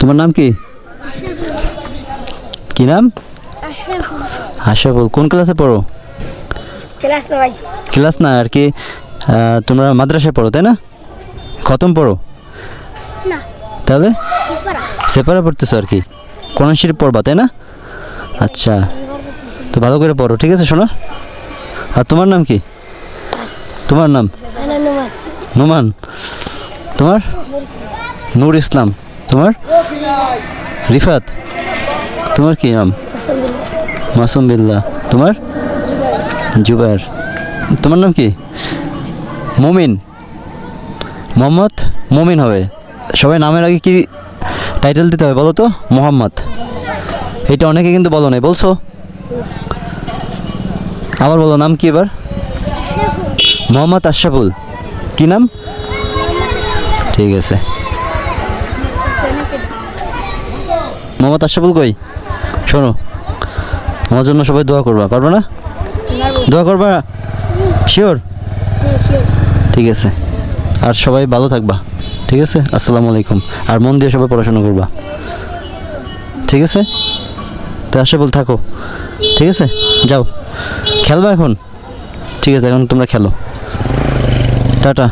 তোমার নাম কি? কি নাম? আশাফুল কোন ক্লাসে পড়ো? ক্লাস না ভাই ক্লাস না আর কি তোমরা মাদ্রাসায় পড়ো তাই না? খতম পড়ো? না। তাহলে? সুপারা পড়তেছো আর কি? কোরআন শরীফ পড়বা তাই না? আচ্ছা। তো ভালো করে পড়ো ঠিক আছে শোনো। আর তোমার নাম কি? তোমার নাম? নোমান। তোমার? নূর ইসলাম। তোমার? রিফাত। তোমার কি নাম? মাসুম বিল্লাহ তোমার? জুবাইর তোমার নাম কি? মমিন। মোহাম্মদ মমিন হবে। সবাই নামের আগে কি টাইটেল দিতে হবে বলো তো? মোহাম্মদ। এটা অনেকে কিন্তু বলো নাই, বলছো? আবার বলো, নাম কি এবার? মোহাম্মদ আশরাফুল। কি নাম? ঠিক আছে। মোহাম্মদ আশরাফুল কই? শোনো, আমার জন্য সবাই দোয়া করবা, পারবে না? দোয়া করবা? শিওর ঠিক আছে। আর সবাই ভালো থাকবা, ঠিক আছে? আসসালামু আলাইকুম। আর মন দিয়ে সবাই পড়াশোনা করবা, ঠিক আছে? তো আশরাফুল, থাকো, ঠিক আছে? যাও। খেলবা এখন? ঠিক আছে, এখন তোমরা খেলো। টাটা।